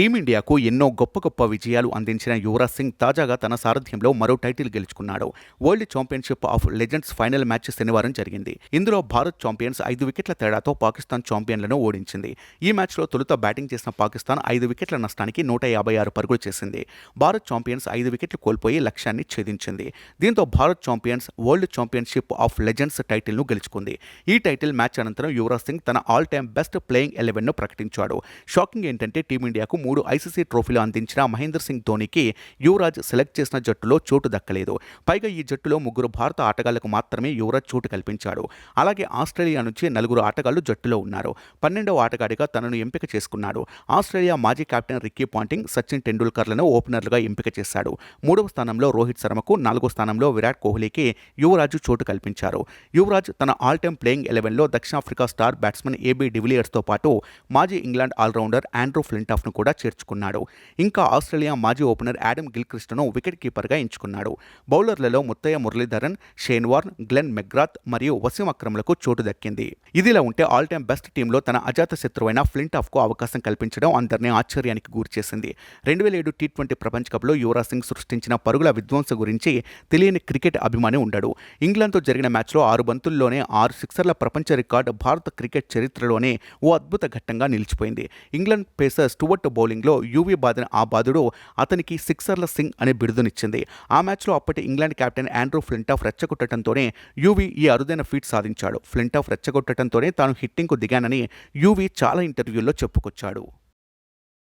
టీమిండియాకు ఎన్నో గొప్ప గొప్ప విజయాలు అందించిన యువరాజ్ సింగ్ తాజాగా తన సారథ్యంలో మరో టైటిల్ గెలుచుకున్నాడు. World championship of legends final match శనివారం జరిగింది. ఇందులో భారత్ ఛాంపియన్స్ ఐదు వికెట్ల తేడాతో పాకిస్తాన్ ఛాంపియన్లను ఓడించింది. ఈ మ్యాచ్లో తొలుత బ్యాటింగ్ చేసిన పాకిస్తాన్ ఐదు వికెట్ల నష్టానికి నూట యాభై ఆరు పరుగులు చేసింది. భారత్ ఛాంపియన్స్ ఐదు వికెట్లు కోల్పోయి లక్ష్యాన్ని ఛేదించింది. దీంతో Bharat champions world championship of legends టైటిల్ను గెలుచుకుంది. ఈ టైటిల్ మ్యాచ్ అనంతరం యువరాజ్ సింగ్ తన ఆల్ టైమ్ బెస్ట్ ప్లేయింగ్ ఎలెవెన్ను ప్రకటించాడు. షాకింగ్ ఏంటంటే టీమిండియాకు మూడు ఐసీసీ ట్రోఫీలు అందించిన మహేందర్ సింగ్ ధోనికి యువరాజ్ సెలెక్ట్ చేసిన జట్టులో చోటు దక్కలేదు. పైగా ఈ జట్టులో ముగ్గురు భారత ఆటగాళ్ళకు మాత్రమే యువరాజ్ చోటు కల్పించాడు. అలాగే ఆస్ట్రేలియా నుంచి నలుగురు ఆటగాళ్ళు జట్టులో ఉన్నారు. పన్నెండవ ఆటగాడిగా తనను ఎంపిక చేసుకున్నాడు. ఆస్ట్రేలియా మాజీ కెప్టెన్ రిక్కీ పాంటింగ్ సచిన్ టెండూల్కర్లను ఓపెనర్లుగా ఎంపిక చేశాడు. మూడవ స్థానంలో రోహిత్ శర్మకు నాలుగో స్థానంలో విరాట్ కోహ్లీకి యువరాజు చోటు కల్పించారు. యువరాజ్ తన ఆల్ టైమ్ ప్లేయింగ్ ఎలెవెన్లో దక్షిణాఫ్రికా స్టార్ బ్యాట్స్మెన్ ఏబీ డివిలియర్స్తో పాటు మాజీ ఇంగ్లాండ్ ఆల్రౌండర్ ఆండ్రూ ఫ్లింటాఫ్ను కూడా చేర్చుకున్నాడు. ఇంకా ఆస్ట్రేలియా మాజీ ఓపెనర్ యాడమ్ గిల్క్రిస్ట్ను వికెట్ కీపర్గా ఎంచుకున్నాడు. బౌలర్లలో Muttiah Muralitharan Shane Warne Glenn McGrath మరియు వసీం అక్రమ్లకు చోటు దక్కింది. ఇదిలా ఉంటే ఆల్ టైమ్ బెస్ట్ టీంలో తన అజాత శత్రువైన ఫ్లింటాఫ్కు అవకాశం కల్పించడం అందరినీ ఆశ్చర్యానికి గురిచేసింది. రెండు వేల ఏడు టీ ట్వంటీ ప్రపంచ కప్లో యువరాజ్ సింగ్ సృష్టించిన పరుగుల విధ్వంస గురించి తెలియని క్రికెట్ అభిమాని ఉండడు. ఇంగ్లాండ్తో జరిగిన మ్యాచ్లో ఆరు బంతుల్లోనే ఆరు సిక్సర్ల ప్రపంచ రికార్డు భారత క్రికెట్ చరిత్రలోనే ఓ అద్భుత ఘట్టంగా నిలిచిపోయింది. ఇంగ్లాండ్ పేసర్ స్టువర్ట్ బౌలింగ్లో యువీ బాధిన ఆ బాధుడు అతనికి సిక్సర్ల సింగ్ అనే బిరుదునిచ్చింది. ఆ మ్యాచ్లో అప్పటి ఇంగ్లాండ్ కెప్టెన్ ఆండ్రూ ఫ్లింటాఫ్ రెచ్చగొట్టడంతోనే యువీ ఈ అరుదైన ఫీట్ సాధించాడు. ఫ్లింటాఫ్ రెచ్చగొట్టడంతోనే తాను హిట్టింగ్కు దిగానని యువీ చాలా ఇంటర్వ్యూల్లో చెప్పుకొచ్చాడు.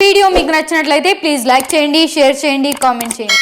వీడియో మీకు నచ్చినట్లయితే ప్లీజ్ లైక్ చేయండి షేర్ చేయండి కామెంట్ చేయండి.